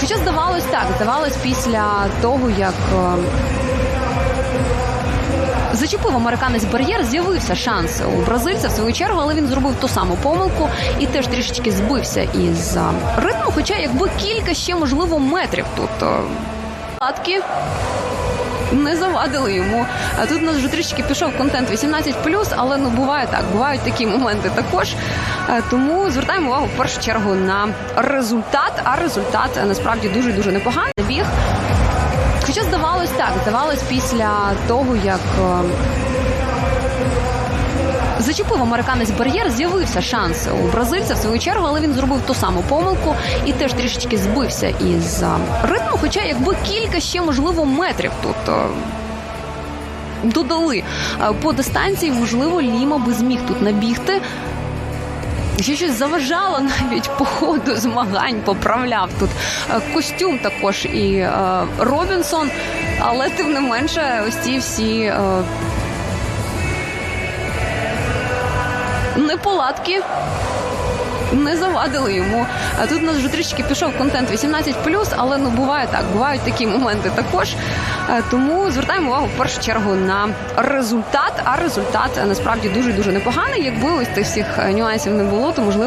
Хоча здавалось так, здавалось після того, як е, зачепив американець бар'єр, з'явився шанс у бразильця в свою чергу, але він зробив ту саму помилку і теж трішечки збився із е, ритму. Хоча якби кілька ще можливо метрів тут. е, Латки не завадили йому. А тут у нас вже трішки пішов контент 18+, але ну буває так, бувають такі моменти також. Е, Тому звертаємо увагу в першу чергу на результат. А результат е, насправді дуже дуже непоганий. Біг. Хоча здавалось так, здавалось після того, як. Зачепив американець бар'єр, з'явився шанс у бразильця в свою чергу, але він зробив ту саму помилку і теж трішечки збився із ритму. Хоча якби кілька ще можливо метрів тут. Додали по дистанції, можливо, Ліма би зміг тут набігти. Ще щось заважало навіть по ходу змагань, поправляв тут костюм також і е, Робінсон, але тим не менше, ось ці всі е, неполадки не завадили йому. А тут у нас вже трішки пішов контент 18+, але ну буває так, бувають такі моменти також. Е, Тому звертаємо увагу в першу чергу на результат. А результат насправді дуже дуже непоганий. Якби ось тих всіх е, нюансів не було, то можливо.